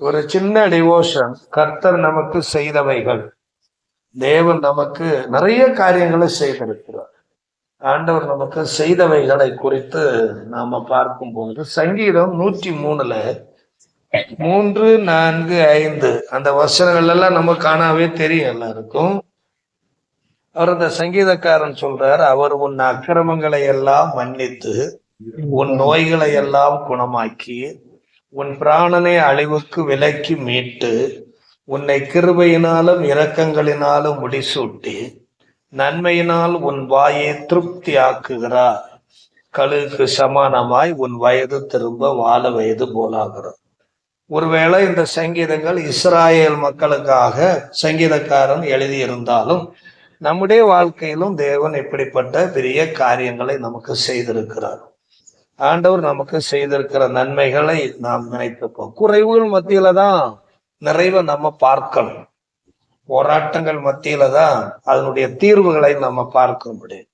ஒரு சின்ன டிவோஷன் கர்த்தர் நமக்கு செய்தவைகள். தேவன் நமக்கு நிறைய காரியங்களை செய்திருக்கிறார். ஆண்டவர் நமக்கு செய்தவைகளை குறித்து நாம பார்க்கும்போது சங்கீதம் நூற்றி மூணுல மூன்று நான்கு ஐந்து அந்த வசனங்கள் எல்லாம் நம்ம காணாவே தெரியும் எல்லாருக்கும். அவர் அந்த சங்கீதக்காரன் சொல்றார் அவர் உன் அக்கிரமங்களை எல்லாம் மன்னித்து உன் நோய்களை எல்லாம் குணமாக்கி உன் பிராணனை அழிவுக்கு விலக்கி மீட்டு உன்னை கிருபையினாலும் இரக்கங்களினாலும் முடிசூட்டி நன்மையினால் உன் வாயை திருப்தி ஆக்குகிறார் கழுகுக்கு சமானமாய் உன் வயது திரும்ப வாழ வயது போலாகிறது. ஒருவேளை இந்த சங்கீதங்கள் இஸ்ராயேல் மக்களுக்காக சங்கீதக்காரன் எழுதியிருந்தாலும் நம்முடைய வாழ்க்கையிலும் தேவன் இப்படிப்பட்ட பெரிய காரியங்களை நமக்கு செய்திருக்கிறார். ஆண்டவர் நமக்கு செய்திருக்கிற நன்மைகளை நாம் நினைத்துப்போம். குறைவுகள் மத்தியில தான் நிறைவை நம்ம பார்க்கணும். போராட்டங்கள் மத்தியில தான் அதனுடைய தீர்வுகளை நம்ம பார்க்க முடியும்.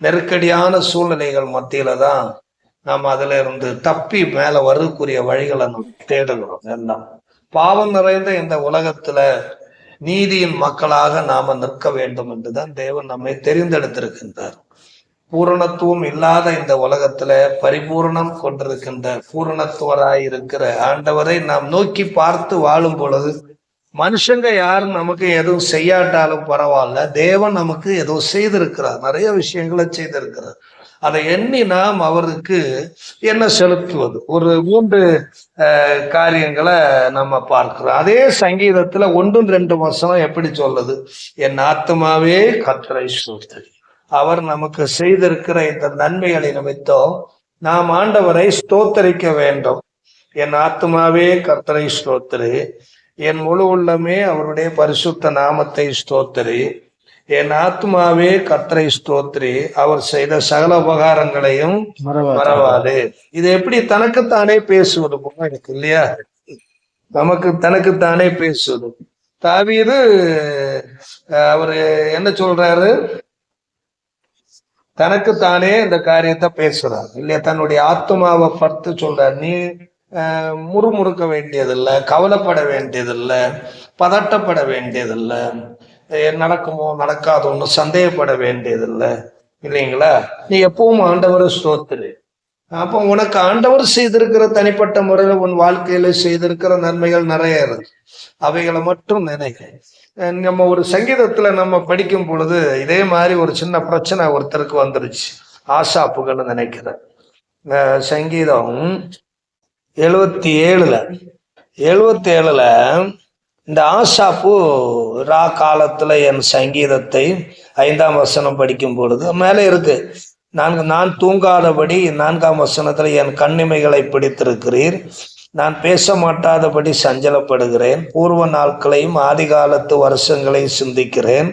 நெருக்கடியான சூழ்நிலைகள் மத்தியில தான் நாம் அதுல இருந்து தப்பி மேல வரக்கூடிய வழிகளை நம்ம தேடுகிறோம். எல்லாம். பாவம் நிறைந்த இந்த உலகத்துல நீதியின் மக்களாக நாம நிற்க வேண்டும் என்றுதான் தேவன் நம்மை தெரிந்தெடுத்திருக்கின்றார். பூரணத்துவம் இல்லாத இந்த உலகத்துல பரிபூரணம் கொண்டிருக்கின்ற பூரணத்துவராய் இருக்கிற ஆண்டவரை நாம் நோக்கி பார்த்து வாழும் பொழுது மனுஷங்க யாரும் நமக்கு எதுவும் செய்யாட்டாலும் பரவாயில்ல தேவன் நமக்கு ஏதோ செய்திருக்கிறார் நிறைய விஷயங்களை செய்திருக்கிறார். அதை எண்ணி நாம் அவருக்கு என்ன செலுத்துவது? ஒரு மூன்று காரியங்களை நம்ம பார்க்கிறோம். அதே சங்கீதத்துல ஒன்றும் ரெண்டு வசனம் எப்படி சொல்லுது? என் ஆத்மாவே கத்தரை சோத்தரி அவர் நமக்கு செய்திருக்கிற இந்த நன்மைகளை நிமித்தம் நாம் ஆண்டவரை ஸ்தோத்தரிக்க வேண்டும். என் ஆத்மாவே கர்த்தரை ஸ்தோத்திரி. என் முழு உள்ளமே அவருடைய பரிசுத்த நாமத்தை ஸ்தோத்திரி. என் ஆத்மாவே கர்த்தரை ஸ்தோத்திரி. அவர் செய்த சகல உபகாரங்களையும் மறவாது. இது எப்படி தனக்குத்தானே பேசுவது போல இருக்கு இல்லையா? நமக்கு தனக்குத்தானே பேசுவது. தாவீது அவரு என்ன சொல்றாரு? தனக்கு தானே இந்த காரியத்தை பேசுறார். இல்லையா தன்னுடைய ஆத்மாவை பார்த்து சொல்றார். நீ அஹ், முறுமுறுக்க வேண்டியதில்லை கவலைப்பட வேண்டியதில்லை பதட்டப்பட வேண்டியதில்லை நடக்குமோ நடக்காதோன்னு சந்தேகப்பட வேண்டியதில்லை. இல்லைங்களா? நீ எப்பவும் ஆண்டவரை ஸ்தோத்திரு. அப்போ உனக்கு ஆண்டவர் செய்திருக்கிற தனிப்பட்ட முறையில் உன் வாழ்க்கையில செய்திருக்கிற நன்மைகள் நிறைய இருக்கு. அவைகளை மட்டும் நினைக்க. நம்ம ஒரு சங்கீதத்தில் நம்ம படிக்கும் பொழுது இதே மாதிரி ஒரு சின்ன பிரச்சனை ஒருத்தருக்கு வந்துருச்சு. ஆசாப்புகள்னு நினைக்கிறேன். சங்கீதம் எழுபத்தி ஏழுல எழுபத்தி ஏழுல இந்த ஆசாப்பு ரா காலத்துல என் சங்கீதத்தை ஐந்தாம் வசனம் படிக்கும் பொழுது மேலே இருக்கு. நான் நான் தூங்காதபடி நான்காம் வசனத்துல என் கண்ணிமைகளை பிடித்திருக்கிறீர். நான் பேச மாட்டாதபடி சஞ்சலப்படுகிறேன். பூர்வ நாட்களையும் ஆதி காலத்து வருஷங்களையும் சிந்திக்கிறேன்.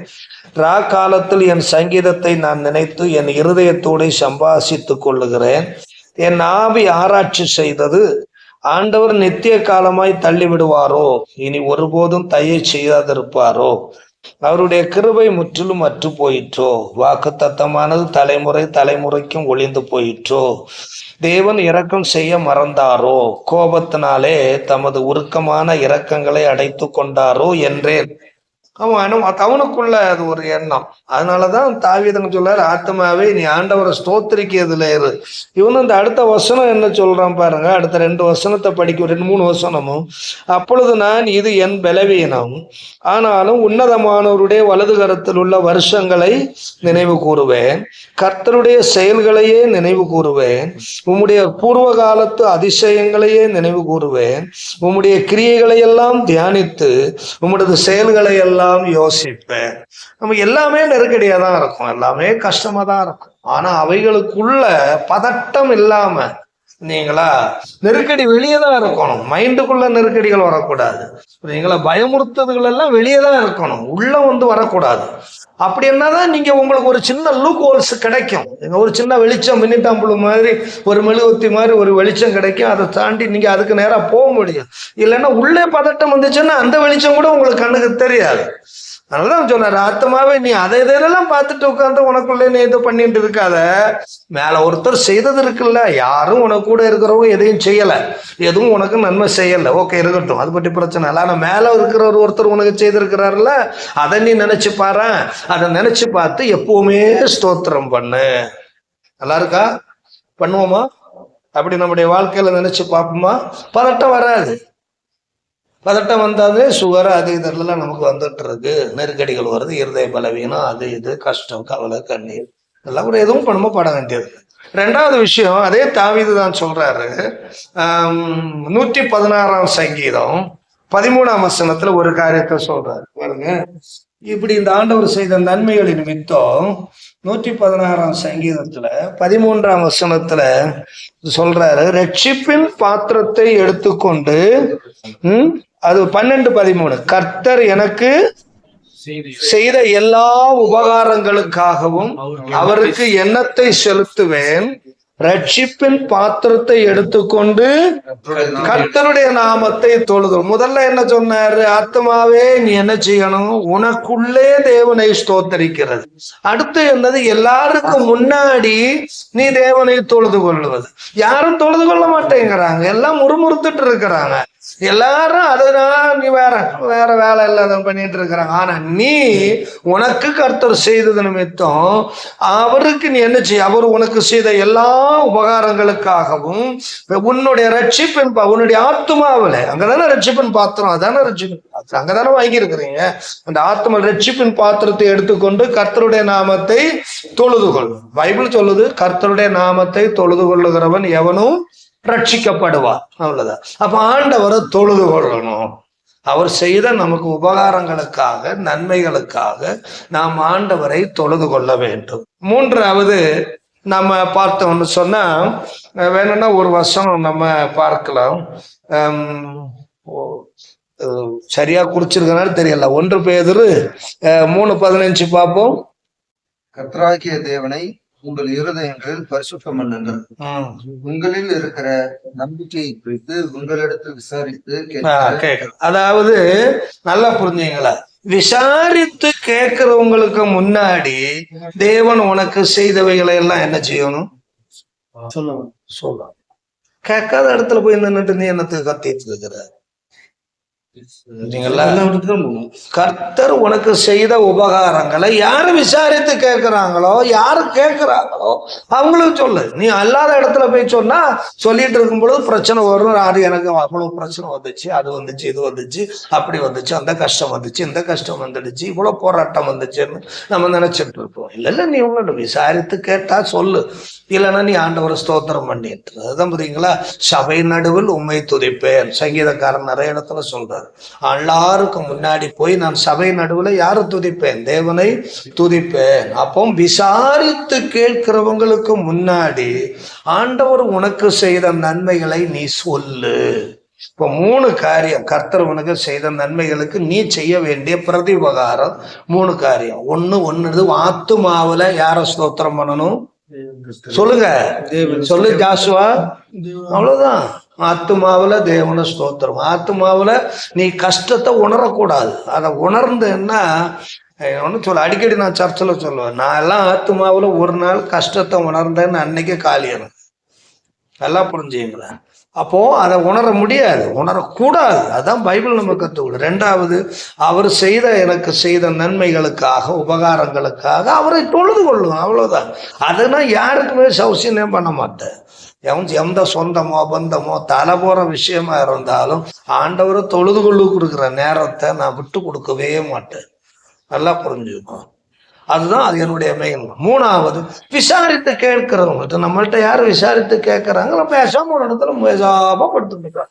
ரா காலத்தில் என் சங்கீதத்தை நான் நினைத்து என் இருதயத்தோடு சம்பாசித்துக் கொள்ளுகிறேன். என் ஆவி ஆராய்ச்சி செய்தது ஆண்டவர் நித்திய காலமாய் தள்ளி விடுவாரோ இனி ஒருபோதும் தயை செய்யாதிருப்பாரோ? அவருடைய கிருபை முற்றிலும் அற்று போயிற்றோ வாக்கு தத்தமானது தலைமுறை தலைமுறைக்கும் ஒளிந்து போயிற்றோ? தேவன் இரக்கம் செய்ய மறந்தாரோ? கோபத்தினாலே தமது உருக்கமான இரக்கங்களை அடைத்து கொண்டாரோ என்றேன். அவன் அவனுக்குள்ள அது ஒரு எண்ணம். அதனாலதான் தாவிதங்க சொல்றாரு ஆத்மாவே நீ ஆண்டவரை ஸ்தோத்திரிக்கிறதுல இரு. இவனு இந்த அடுத்த வசனம் என்ன சொல்றான் பாருங்க அடுத்த ரெண்டு வசனத்தை படிக்கும் ரெண்டு மூணு வசனமும். அப்பொழுது நான் இது என் பலவீனம். ஆனாலும் உன்னதமானவருடைய வலது கரத்தில் உள்ள வருஷங்களை நினைவு கூறுவேன். கர்த்தருடைய செயல்களையே நினைவு கூறுவேன். உம்முடைய பூர்வ காலத்து அதிசயங்களையே நினைவு கூறுவேன். உம்முடைய கிரியைகளை எல்லாம் தியானித்து உம்முடைய செயல்களை எல்லாம் யோசிப்பேன். நம்ம எல்லாமே நெருக்கடியாக தான் இருக்கும். எல்லாமே கஷ்டமாக தான் இருக்கும். ஆனா அவைகளுக்குள்ள பதட்டம் இல்லாம நீங்களா நெருக்கடி வெளியே தான் இருக்கணும். மைண்டுக்குள்ள நெருக்கடிகள் வரக்கூடாது. நீங்களா பயமுறுத்ததுகள் எல்லாம் வெளியே தான் இருக்கணும். உள்ள வந்து வரக்கூடாது. அப்படி என்னதான் நீங்க உங்களுக்கு ஒரு சின்ன லூக் ஹோல்ஸ் கிடைக்கும். ஒரு சின்ன வெளிச்சம் மின்னிட்டாம்புழு மாதிரி ஒரு மெழுகுத்தி மாதிரி ஒரு வெளிச்சம் கிடைக்கும். அதை தாண்டி நீங்க அதுக்கு நேரா போக முடியும். இல்லைன்னா உள்ளே பதட்டம் வந்துச்சுன்னா அந்த வெளிச்சம் கூட உங்களுக்கு கண்ணுக்கு தெரியாது. அதனாலதான் சொன்னார் ஆத்மாவே நீ அதை இதெல்லாம் பார்த்துட்டு உட்காந்து உனக்குள்ளே நீ இது பண்ணிட்டு இருக்காத. மேல ஒருத்தர் செய்தது இருக்குல்ல யாரும் உனக்கு கூட இருக்கிறவங்க எதையும் செய்யலை. எதுவும் உனக்கு நன்மை செய்யலை. ஓகே இருக்கட்டும். அது பற்றி பிரச்சனை இல்லை. ஆனால் மேலே இருக்கிறவர் ஒருத்தர் உனக்கு செய்திருக்கிறாருல்ல அதை நீ நினைச்சு பாரு அதை நினைச்சு பார்த்து எப்பவுமே ஸ்தோத்திரம் பண்ணு. நல்லா இருக்கா? பண்ணுவோமா? அப்படி நம்முடைய வாழ்க்கையில நினைச்சு பார்ப்போமா? பதட்டம் வராது. பதட்டம் வந்தாலே சுகர் அது இதெல்லாம் நமக்கு வந்துட்டு இருக்கு நெருக்கடிகள் வருது இருதய பலவீனம் அது இது கஷ்டம் கவலை கண்ணீர். இதெல்லாம் கூட எதுவும் பண்ணுமோ பட வேண்டியது ரெண்டாவது விஷயம் அதே தாவீது தான் சொல்றாரு. நூற்றி பதினாறாம் சங்கீதம் பதிமூணாம் வசனத்துல ஒரு காரியத்தை சொல்றாரு. பாருங்க. இப்படி இந்த ஆண்டவர் செய்த நன்மைகளின் நிமித்தம் நூற்றி பதினாறாம் சங்கீதத்துல பதிமூன்றாம் வசனத்துல சொல்றாரு ரட்சிப்பின் பாத்திரத்தை எடுத்துக்கொண்டு ம், அது பன்னெண்டு பதிமூணு. கர்த்தர் எனக்கு செய்த. எல்லா உபகாரங்களுக்காகவும் அவருக்கு எண்ணத்தை செலுத்துவேன்? ரட்சிப்பின் பாத்திரத்தை எடுத்துக்கொண்டு கர்த்தருடைய நாமத்தை தொழுது முதல்ல என்ன சொன்னாரு? ஆத்மாவே நீ என்ன செய்யணும்? உனக்குள்ளே தேவனை ஸ்தோத்தரிக்கிறது. அடுத்து என்னது? எல்லாருக்கும் முன்னாடி நீ தேவனை தொழுது கொள்வது. யாரும் தொழுது கொள்ள மாட்டேங்கிறாங்க. எல்லாம் முறுமுறுத்துட்டு இருக்கிறாங்க. எல்லாரும் அதுதான் நீ வேற வேற வேலை இல்லாத பண்ணிட்டு இருக்கிறாங்க. ஆனா நீ உனக்கு கர்த்தர் செய்தது நிமித்தம் அவருக்கு நீ என்ன செய்ய அவர் உனக்கு செய்த எல்லா உபகாரங்களுக்காகவும் உன்னுடைய ரட்சிப்பின் பா- உன்னுடைய ஆத்மாவில அங்கதானே ரட்சிப்பின் பாத்திரம் அதானே ரட்சிப்பின் பாத்திரம் அங்கதானே வாங்கி இருக்கிறீங்க அந்த ஆத்ம ரட்சிப்பின் பாத்திரத்தை எடுத்துக்கொண்டு கர்த்தருடைய நாமத்தை தொழுது கொள் பைபிள் சொல்லுது கர்த்தருடைய நாமத்தை தொழுது கொள்ளுகிறவன் எவனும் ரட்சிக்கப்படுவார். அவ்வளவுதான். அப்ப ஆண்டவரை தொழுது கொள்ளணும். அவர் செய்த நமக்கு உபகாரங்களுக்காக நன்மைகளுக்காக நாம் ஆண்டவரை தொழுது கொள்ள வேண்டும். மூன்றாவது நம்ம பார்த்தோம்னு சொன்னா வேணும்னா ஒரு வருஷம் நம்ம பார்க்கலாம். சரியா குறிச்சிருக்கனால தெரியல. ஒன்று பேதரு மூணு பதினஞ்சு பார்ப்போம். கர்த்தராகிய தேவனை உங்கள் இருதயங்களில் பரிசுத்தம் பண்ணுங்கள். உங்களில் இருக்கிற நம்பிக்கையை குறித்து உங்களிடத்தில் விசாரித்து அதாவது நல்லா புரிஞ்சுங்களா விசாரித்து கேட்கிறவங்களுக்கு முன்னாடி தேவன் உனக்கு செய்தவைகளை எல்லாம் என்ன செய்யணும்? சொல்லணும். சொல்லணும். கேட்காத இடத்துல போய் நின்னுட்டு நீ என்னத்துக்கு கத்திட்டு இருக்கிற? கர்த்தர் உனக்கு செய்த உபகாரங்களை யாரு விசாரித்து கேட்கிறாங்களோ யாரு கேட்கிறாங்களோ அவங்களுக்கு சொல்லு. நீ அல்லாத இடத்துல போய் சொன்னா சொல்லிட்டு இருக்கும் பொழுது பிரச்சனை வரும். அது எனக்கு அவ்வளவு பிரச்சனை வந்துச்சு அது வந்துச்சு இது வந்துச்சு அப்படி வந்துச்சு அந்த கஷ்டம் வந்துச்சு இந்த கஷ்டம் வந்துடுச்சு இவ்வளவு போராட்டம் வந்துச்சுன்னு நம்ம நினைச்சிட்டு இருப்போம். இல்ல இல்ல நீ உங்கள்ட்ட விசாரித்து கேட்டா சொல்லு. இல்லைன்னா நீ ஆண்டவரை ஸ்தோத்திரம் பண்ணிட்டு அதுதான் பார்த்தீங்களா சபை நடுவில் உண்மை துதிப்பேன். சங்கீதக்காரன் நிறைய இடத்துல சொல்றாரு. எல்லாருக்கும் முன்னாடி போய் நான் சபை நடுவில் யாரை துதிப்பேன்? தேவனை துதிப்பேன். அப்போ விசாரித்து கேட்கிறவங்களுக்கு முன்னாடி ஆண்டவர் உனக்கு செய்த நன்மைகளை நீ சொல்லு. இப்போ மூணு காரியம். கர்த்தர் உனக்கு செய்த நன்மைகளுக்கு நீ செய்ய வேண்டிய பிரதிபகாரம் மூணு காரியம். ஒண்ணு ஒன்று ஆத்துமாவில் யாரை ஸ்தோத்திரம் பண்ணணும்? சொல்லுங்க. சொல்லு ஜாசுவா. அவ்வளவுதான். ஆத்துமாவுல தேவன ஸ்தோத்திரம். ஆத்துமாவுல நீ கஷ்டத்தை உணரக்கூடாது. அதை உணர்ந்தேன்னா ஒன்று சொல்ல அடிக்கடி நான் சர்ச்சில் சொல்லுவேன். நான் எல்லாம் ஆத்துமாவுல ஒரு நாள் கஷ்டத்தை உணர்ந்தேன்னு அன்னைக்கு காலியணும் நல்லா புரிஞ்சுங்களா அப்போ அதை உணர முடியாது உணரக்கூடாது. அதான் பைபிள் நம்ம கற்றுக்கொடு ரெண்டாவது அவர் செய்த எனக்கு செய்த நன்மைகளுக்காக உபகாரங்களுக்காக அவரை தொழுது கொள்ளும் அவ்வளோதான் அதை நான் யாருக்குமே சௌசியமே பண்ண மாட்டேன் எவன் எந்த சொந்தமோ பந்தமோ தலை போகிற விஷயமா இருந்தாலும் ஆண்டவரை தொழுது கொள்ளு கொடுக்குற நேரத்தை நான் விட்டு கொடுக்கவே மாட்டேன். நல்லா புரிஞ்சுக்கணும் அதுதான் அது என்னுடைய மெயின் மூணாவது விசாரித்து கேட்கிறவங்கள்ட்ட நம்மள்ட்ட யார் விசாரித்து கேட்கறாங்களோ பேசாம ஒரு இடத்துல பேசாம படுத்துட்டு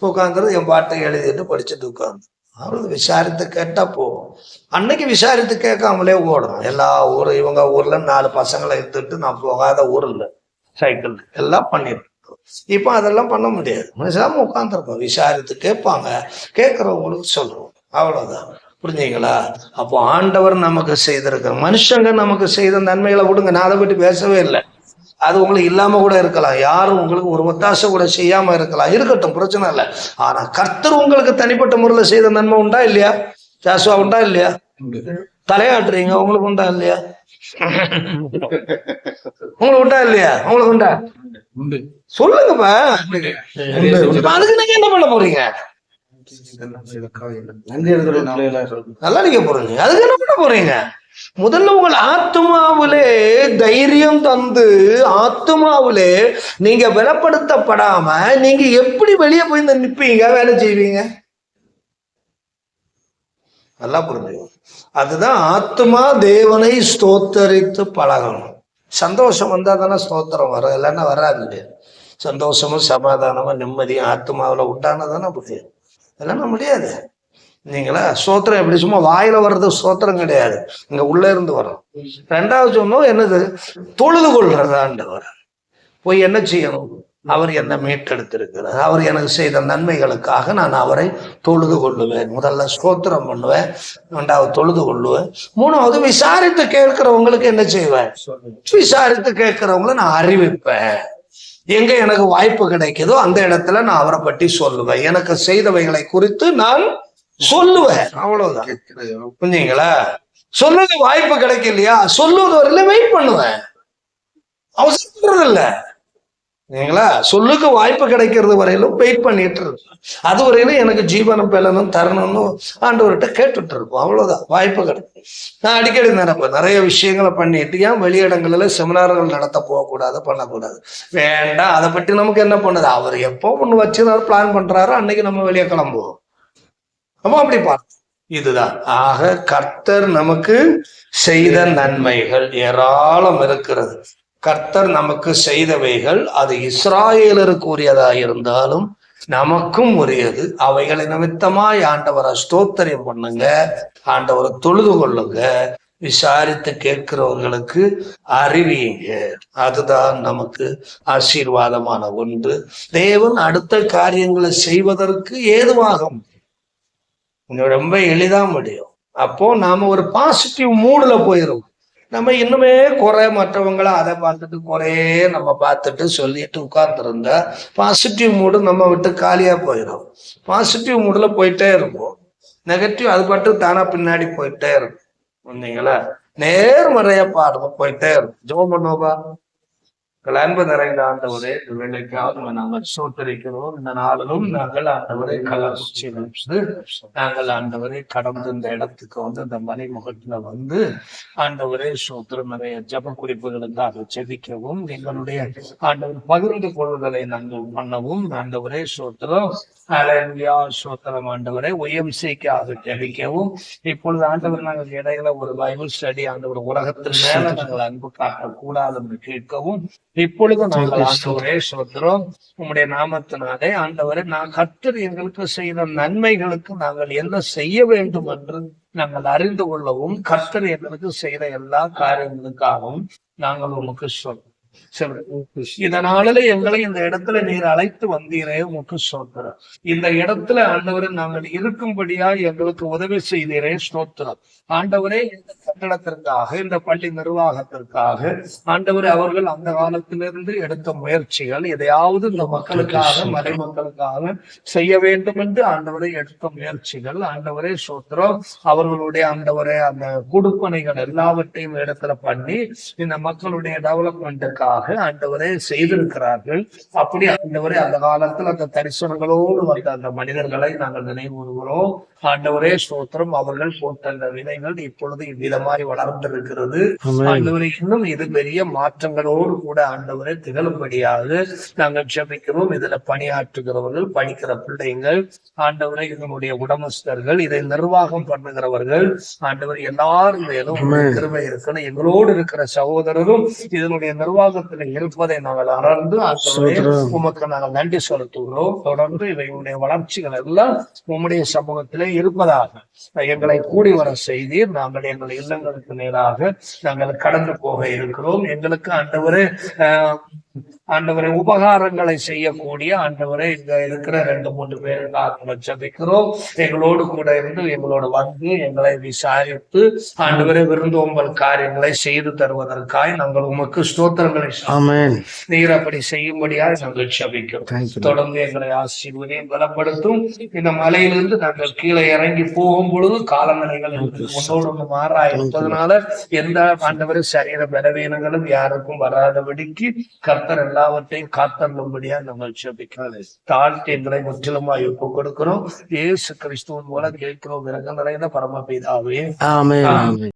உட்காந்துறது என் பாட்டை எழுதிட்டு படிச்சுட்டு உட்காந்து அவ்வளவு விசாரித்து கேட்டா போகும் அன்னைக்கு விசாரித்து கேட்காமலே ஓடும் எல்லா ஊரும் இவங்க ஊர்ல நாலு பசங்களை எடுத்துட்டு நான் போகாத ஊர் இல்லை சைக்கிள் எல்லாம் பண்ணிட்டு இருக்கோம். இப்போ அதெல்லாம் பண்ண முடியாது. பேசாம உட்காந்துருக்கோம் விசாரித்து கேட்பாங்க. கேட்கறவங்களுக்கு சொல்றோம். அவ்வளவுதான். புரிஞ்சுங்களா? அப்போ ஆண்டவர் நமக்கு செய்திருக்க மனுஷங்க நமக்கு செய்த நன்மைகளை விடுங்க. நான் அதை பற்றி பேசவே இல்லை. அது உங்களுக்கு இல்லாம கூட இருக்கலாம். யாரும் உங்களுக்கு ஒரு ஒத்தாசை கூட செய்யாம இருக்கலாம். இருக்கட்டும் பிரச்சனை இல்லை. ஆனா கர்த்தர் உங்களுக்கு தனிப்பட்ட முறையில் செய்த நன்மை உண்டா இல்லையா? ஜாசுவா உண்டா இல்லையா? தலையாட்டுறீங்க. உங்களுக்கு உண்டா இல்லையா? உங்களுக்கு உண்டா இல்லையா? உங்களுக்கு உண்டா? சொல்லுங்கப்பா. அதுக்கு நீங்க என்ன பண்ண போறீங்க? நல்லா நீங்க போறீங்க அதுக்கு என்ன பண்ண போறீங்க? முதல்ல உங்கள் ஆத்மாவிலே தைரியம் தந்து ஆத்மாவிலே நீங்க பலப்படுத்தப்படாம நீங்க எப்படி வெளியே போய் இந்த நிப்பீங்க? வேலை செய்வீங்க? நல்லா புரிஞ்சுக்கணும் அதுதான் ஆத்மா தேவனை ஸ்தோத்தரித்து பழகணும். சந்தோஷம் வந்தா தானே ஸ்தோத்திரம் வரும். இல்லைன்னா வராது. சந்தோஷமும் சமாதானமும் நிம்மதியும் ஆத்மாவில் உண்டானதானே இதெல்லாம் முடியாது. நீங்களா சோத்திரம் எப்படி? சும்மா வாயில வர்றது சோத்திரம் கிடையாது. இங்க உள்ள இருந்து வரும் ரெண்டாவது சொன்னோம் என்னது? தொழுது கொள்றது ஆண்டவர் போய் என்ன செய்யணும்? அவர் என்ன மீட்டெடுத்திருக்கிறார். அவர் எனக்கு செய்த நன்மைகளுக்காக நான் அவரை தொழுது கொள்ளுவேன். முதல்ல ஸ்தோத்திரம் பண்ணுவேன். ரெண்டாவது தொழுது கொள்ளுவேன். மூணாவது விசாரித்து கேட்கிறவங்களுக்கு என்ன செய்வேன்? விசாரித்து கேட்கிறவங்கள நான் அறிவிப்பேன். எங்க எனக்கு வாய்ப்பு கிடைக்குதோ அந்த இடத்துல நான் அவரை பற்றி சொல்லுவேன். எனக்கு செய்தவைகளை குறித்து நான் சொல்லுவேன். அவ்வளவுதான். புரிஞ்சீங்களா? சொல்லுங்க வாய்ப்பு கிடைக்கலையா? சொல்லுவது வரையில வெயிட் பண்ணுவேன். அவசரப்படுறது இல்லை இல்லைங்களா? சொல்லுக்கு வாய்ப்பு கிடைக்கிறது வரையிலும் வெயிட் பண்ணிட்டு இருப்பேன் அது வரையிலும் எனக்கு ஜீவனம் பெலனும் தரணும்னு ஆண்டவர்கிட்ட கேட்டுட்டு இருப்போம். அவ்வளவுதான். வாய்ப்பு கிடைக்கும். நான் அடிக்கடி நினைப்பேன் நிறைய விஷயங்களை பண்ணிட்டு ஏன் வெளியிடங்களில் செமினார்கள் நடத்த போகக்கூடாது பண்ணக்கூடாது? வேண்டாம். அதை பற்றி நமக்கு என்ன பண்ணுது? அவர் எப்போ ஒன்று வச்சு பிளான் பண்றாரோ அன்னைக்கு நம்ம வெளியே கிளம்புவோம். அப்போ அப்படி பார்த்தோம் இதுதான். ஆக கர்த்தர் நமக்கு செய்த நன்மைகள் ஏராளம் இருக்கிறது. கர்த்தர் நமக்கு செய்தவைகள் அது இஸ்ராயலருக்கு உரியதாக இருந்தாலும் நமக்கும் உரியது. அவைகளை நிமித்தமாய் ஆண்டவரை ஸ்தோத்தரியம் பண்ணுங்க. ஆண்டவரை தொழுது கொள்ளுங்க. விசாரித்து கேட்கிறவர்களுக்கு அறிவியுங்க. அதுதான் நமக்கு ஆசீர்வாதமான ஒன்று. தேவன் அடுத்த காரியங்களை செய்வதற்கு ஏதுவாகும். ரொம்ப எளிதா முடியும். அப்போ நாம ஒரு பாசிட்டிவ் மூடுல போயிரும். நம்ம இன்னுமே குறை மற்றவங்கள அதை பார்த்துட்டு குறையே நம்ம பார்த்துட்டு சொல்லிட்டு உட்கார்ந்துருந்தா பாசிட்டிவ் மூடு நம்ம விட்டு காலியா போயிடும். பாசிட்டிவ் மூடுல போயிட்டே இருப்போம். நெகட்டிவ் அது பாட்டு தானா பின்னாடி போயிட்டே இருக்கும். வந்தீங்களா நேர்மறையா பாடுவோம் போயிட்டே இருக்கும். ஜோ பண்ணுவோபா உங்கள் அன்பு நிறைந்த ஆண்டவரே இந்த வேலைக்காக நாங்கள் சோத்தரிக்கிறோம். இந்த நாளிலும் நாங்கள் ஆண்டவரை கலாச்சி நாங்கள் ஆண்டவரை கடந்து இந்த இடத்துக்கு வந்து இந்த மலைமுகத்துல வந்து ஆண்டவரே சோத்திரம் நிறைய ஜப குறிப்புகளுக்காக செபிக்கவும் எங்களுடைய ஆண்டவர் பகிர்ந்து கொள்வதை நாங்கள் பண்ணவும் ஆண்டவரே சோத்திரம் அலையா சோத்திரம் ஆண்டவரை ஒய்எம்சிக்காக ஜெபிக்கவும். இப்பொழுது ஆண்டவர் நாங்கள் இடையில ஒரு பைபிள் ஸ்டடி ஆண்டவர் உலகத்தின் மேல நாங்கள் அன்பு காட்டக்கூடாது என்று கேட்கவும் இப்பொழுது நாங்கள் ஆண்டவரே சோத்திரம் உம்முடைய நாமத்தினாலே ஆண்டவரை நான் கர்த்தர் எங்களுக்கு செய்த நன்மைகளுக்கு நாங்கள் என்ன செய்ய வேண்டும் என்று நாங்கள் அறிந்து கொள்ளவும் கர்த்தர் எங்களுக்கு செய்த எல்லா காரியங்களுக்காகவும் நாங்கள் உமக்கு சொல்றோம் சரி. இதனால எங்களை இந்த இடத்துல நீர் அழைத்து வந்தீரே உமக்கு ஸ்தோத்திரம். இந்த இடத்துல ஆண்டவரை நாங்கள் இருக்கும்படியா எங்களுக்கு உதவி செய்தீரே ஸ்தோத்திரம். ஆண்டவரே இந்த கட்டடத்திற்காக இந்த பள்ளி நிர்வாகத்திற்காக ஆண்டவரே அவர்கள் அந்த காலத்திலிருந்து எடுத்த முயற்சிகள் எதையாவது இந்த மக்களுக்காக மறை மக்களுக்காக செய்ய வேண்டும் என்று ஆண்டவரை எடுத்த முயற்சிகள். ஆண்டவரே சோத்திரம் அவர்களுடைய ஆண்டவரே அந்த குடுப்பனைகள் எல்லாவற்றையும் இடத்துல பண்ணி இந்த மக்களுடைய டெவலப்மெண்ட்டுக்காக ஆண்டவரே செய்திருக்கிறார்கள். அப்படி ஆண்டவரே அந்த காலத்தில் அந்த தரிசனங்களோடு வந்த அந்த மனிதர்களை நாங்கள் நினைவுறுகிறோம். ஆண்டவரே ஸ்தோத்திரம். அவர்கள் போட்ட அந்த விதைகள் இப்பொழுது இவ்விதமாய் வளர்ந்திருக்கிறது. ஆண்டவரே இன்னும் இது பெரிய மாற்றங்களோடு கூட ஆண்டவரை திகழும்படியாக நாங்கள் ஜெபிக்கிறோம். இதுல பணியாற்றுகிறவர்கள் படிக்கிற பிள்ளைங்கள் ஆண்டவரை இதனுடைய உடமஸ்தர்கள் இதை நிர்வாகம் பண்ணுகிறவர்கள் ஆண்டவர் எல்லாரும் மேலும் கிருபை இருக்கணும். எங்களோடு இருக்கிற சகோதரரும் இதனுடைய நிர்வாகத்துல இருப்பதை நாங்கள் அறந்து உமக்கு நாங்கள் நன்றி செலுத்துகிறோம். தொடர்ந்து இவைகளுடைய வளர்ச்சிகள் எல்லாம் உம்முடைய சமூகத்திலே இருப்பதாக. எங்களை கூடி வர செய்தீர். நாங்கள் எங்கள் இல்லங்களுக்கு நேராக நாங்கள் கடந்து போக இருக்கிறோம். எங்களுக்கு ஆண்டவரே ஆஹ், ஆண்டவரை உபகாரங்களை செய்யக்கூடிய ஆண்டவரை இங்க இருக்கிற ரெண்டு மூன்று பேருக்காக ஜபிக்கிறோம். எங்களோடு கூட இருந்து எங்களோட வந்து எங்களை விசாரித்து ஆண்டவரை விருந்தோம்பல் காரியங்களை செய்து தருவதற்காய் நாங்கள் உமக்கு ஸ்தோத்திரங்களை நீர் அப்படி செய்யும்படியாக நாங்கள் you. தொடர்ந்து எங்களை ஆசீர்வதியும் பலப்படுத்தும். இந்த மலையிலிருந்து நாங்கள் கீழே இறங்கி போகும் பொழுது காலநிலைகள் எங்களுக்கு முன்னோடு மாறா இருப்பதனால எந்த ஆண்டவரும் சரீர பலவீனங்களும் யாருக்கும் வராதபடிக்கு கர்த்தர் எல்லாவற்றையும் காத்தருளும்படியா நாங்கள் ஜெபிக்கிறோம். தாழ்த்தி எங்களை முற்றிலுமாய் ஒப்பு கொடுக்கிறோம் இயேசு கிறிஸ்துவின் மூலம் கேட்கிறோம். இறங்க நிறைந்த பரமபிதாவே. ஆமென் ஆமென்.